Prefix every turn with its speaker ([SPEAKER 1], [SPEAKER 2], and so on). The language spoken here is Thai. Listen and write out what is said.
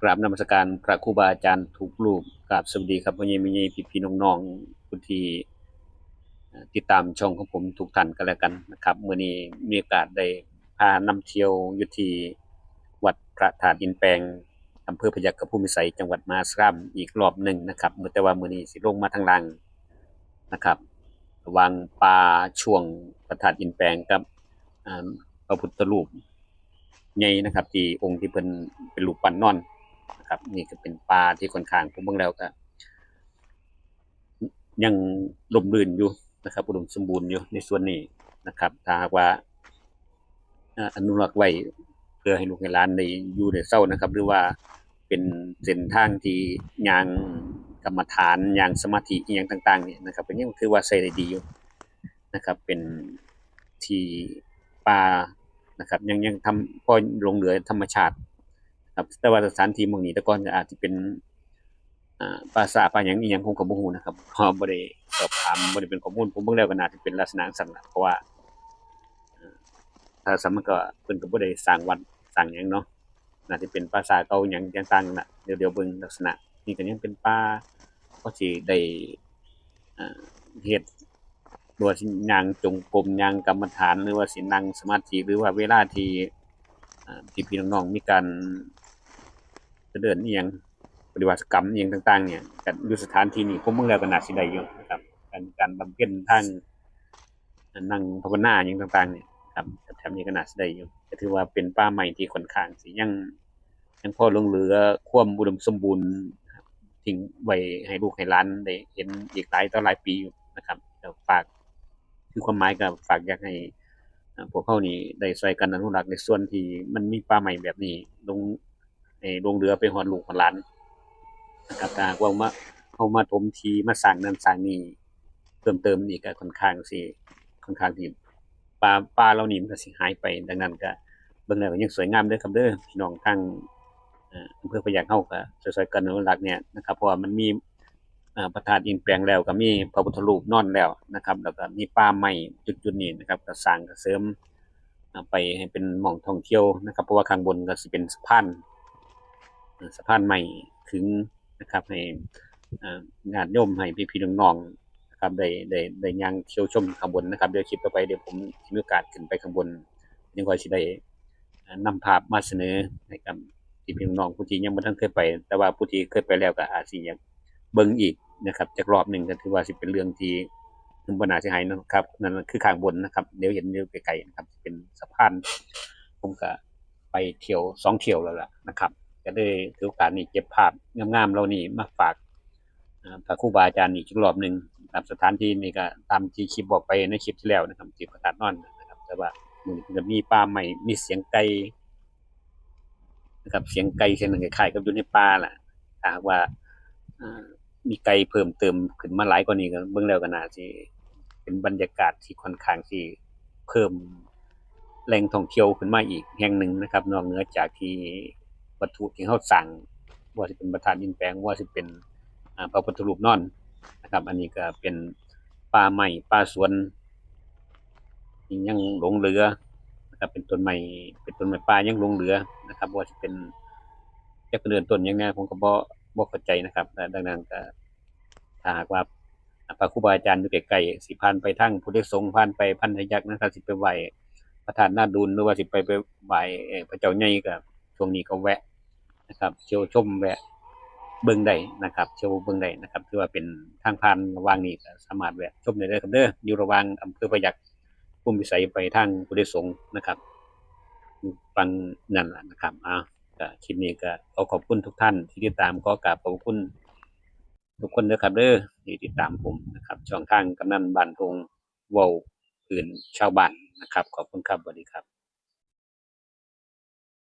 [SPEAKER 1] กราบนมัสการพระครูบาอาจารย์ทุกรูปกราบสวัสดีครับพ่อใหญ่ม่ใหญ่พี่พี่น้องๆผู้ที่ติดตามช่องของผมทุกท่านกันแล้วกันนะครับเมื้อนี้มีโอกาสได้พานำเที่ยวยู่ที่วัดพระธาตุอินแปลงอำเภอพยัคฆภูมิไสยจังหวัดมาสรคามอีกรอบหนึ่งนะครับเมื้อแต่ว่าเมื้อนี้สิลงมาทางล่างนะครับวางป่าช่วงพระธาตุอินแปลงกับอ่าพระพุทธรูปใหญ่นะครับ ที่องค์ที่เพิ่นเป็นรูปปั้นนอน นะครับ นี่ก็เป็นปลาที่ค่อนข้างผมเบิ่งแล้วก็ยังลมรื่นอยู่นะครับ อุดมสมบูรณ์อยู่ในส่วนนี้นะครับ ถ้าหากว่าอนุรักษ์ไว้เพื่อให้ลูกให้หลานได้อยู่ได้เศร้านะครับ หรือว่าเป็นเส้นทางที่ยางกรรมฐานยางสมาธิอหยังต่าง ๆ เนี่ยนะครับก็นยังถือว่าใช้ได้ดีอยู่นะครับ เป็นที่ป่านะครับ ยังยังทำพอหลงเหลือธรรมชาติ ครับแต่ว่าสถานที่มองนี้แต่ก่อนอาจสิเป็นอ่าปราสาทป่าหยังอีหยังผมก็บ่ฮู้นะครับเพราะบ่ได้สอบถามบ่ได้เป็นข้อมูลผมเบิ่งแล้วก็น่าสิเป็นลักษณะจั่งซั่นล่ะเพราะว่าเอ่อถ้าสมมันก็เพิ่นก็บ่ได้สร้างวัดสร้างหยังเนาะน่าสิเป็นปราสาทเก่าหยังต่างๆนั่นน่ะเดี๋ยวเดียวเบิ่งลักษณะนี่ก็ยังเป็นป่าก็สิได้อ่าเฮ็ดบ่ว่าสิยางจงกรมยางกรรมฐานหรือว่าสินั่งสมาธิหรือว่าเวลาที่อ่พี่น้องๆมีการ จะเดินอียังปฏิบัติกรรมอียังต่าง ๆ เนี่ยกันอยู่สถานที่นี้ผมเบิ่งแล้วก็น่าสิได้อยู่นะครับ การการบำเพ็ญทางนั่งภาวนาหยังต่างๆ เนี่ยครับแถมนี้ก็น่าสิได้อยู่ก็ถือว่าเป็นป่าไม้ที่ค่อนข้างสิยังยังพอลงเหลือความอุดมสมบูรณ์ทิ้งไว้ให้ลูกให้หลานได้เห็นอีกหลายต่อหลายปีอยู่นะครับฝากคือความหมายก็ฝากอยากให้พวกเขานี่ได้ช่วยกันอนุรักษ์ในส่วนที่มันมีป่าไม้แบบนี้ลง ให้ลงเรือไปฮอดลูกฮอดหลานนะครับถ้าหากว่ามาเอามาถมทีมาสร้างนั่นสร้างนี่เพิ่มเติมนี่ก็ค่อนข้างสิค่อนข้างที่ป่าป่าเหล่านี้มันก็สิหายไปดังนั้นก็เบิ่งแล้วก็ยังสวยงามเด้อครับเด้อพี่น้องทางเอ่ออำเภอพยางเฮาก็ช่วยๆกันนุรักษ์เนี่ยนะครับเพราะว่ามันมีอ่าพระธาตุอินแปลงแล้วก็มีพระพุทธรูปนอนแล้วนะครับ แล้วก็มีป่าไม้จุดๆนี้นะครับก็สร้างก็เสริมไปให้เป็นหม่องท่องเที่ยวนะครับ เพราะว่าข้างบนก็สิเป็นสะพานเสะพานใหม่ถึงนะครับให้อ่าญาติโยมให้พี่ๆน้องๆนะครับได้ได้ได้ย่างเที่ยวชมข้างบนนะครับเดี๋ยวคลิปต่อไปเดี๋ยวผมมีโอกาสขึ้นไปข้างบนยังคอยสิได้อ่านำภาพมาเสนอให้กับพี่ๆน้องผู้ที่ยังบ่ทันเคยไป แต่ว่าผู้ที่เคยไปแล้วก็อาจสิยากเบิ่งอีกนะครับจักรอบหนึ่งก็ถือว่าสิเป็นเรื่องที่บ่น่าเสิหายนะครับนั่นคือข้างบนนะครับ เดี๋ยวเห็นอยู่ไกลๆนะครับ เป็นสะพานผมก็ไปเที่ยวสองเที่ยวแล้วล่ะนะครับ ก็ได้ถือโอกาสนี้เก็บภาพงามๆเหล่านี้มาฝากพระครูบาอาจารย์อีกรอบหนึ่งนะครับสถานที่นี้ก็ตามที่คลิปบอกไปในคลิปที่แล้วนะครับที่ประกาศนอนนะครับ แต่ว่ามันจะมีป่าใหม่มีเสียงไก่นะครับเสียงไก่เสียงหนึ่งคล้ายๆกับอยู่ในป่าแหละถ้าหากว่ามีไก่เพิ่มเติมขึ้นมาหลายกว่านี้ก็เบิ่งแล้วก็น่าสิเป็นบรรยากาศที่ค่อนข้างที่เพิ่มแหล่งท่องเที่ยวขึ้นมาอีกแห่งหนึ่งนะครับ นอกเหนือจากที่ วัตถุที่เขาสั่งว่าสิเป็นประธานดินแปลงว่าสิเป็นพระพุทธรูปนอนนะครับ อันนี้ก็เป็นป่าไม้ป่าสวนยังหลงเหลือนะครับเป็นต้นไม้เป็นต้นไม้ป่ายังหลงเหลือนะครับว่าสิเป็นจะเป็นเดินต้นยังไงผมก็บ่บ่เข้าใจนะครับดังนั้นก็ถ้าหากว่าพระครูบาอาจารย์อยู่ใกลๆสิผ่านไปทางพุทธสงฆ์ผ่านไปพันธยักษ์นะครับสิไปไหว้พระธาตุนาดูลหรือว่าสิไปไปไหวพระเจ้าใหญ่ก็ ช่วงนี้ก็แวะนะครับเที่ยวชมแวะเบิ่งได้นะครับเที่ยวเบิ่งได้นะครับถือว่าเป็นทางผ่านระหว่างนี้สามารถแวะชมได้เลยครับเด้ออยู่ระหว่างอำเภอประยักษ์ภูมิวิสัยไปทางพุทธสงนะครับฟังนั่นแหละนะครับอ่าคลิปนี้ก็ขอขอบคุณทุกท่านที่ติดตามขอกราบขอบคุณทุกคนนะครับเด้อที่ติดตามผมนะครับช่องทางกำนันบานทงเว้าพื้นชาวบ้านนะครับ ขอบคุณครับสวัสดีครับ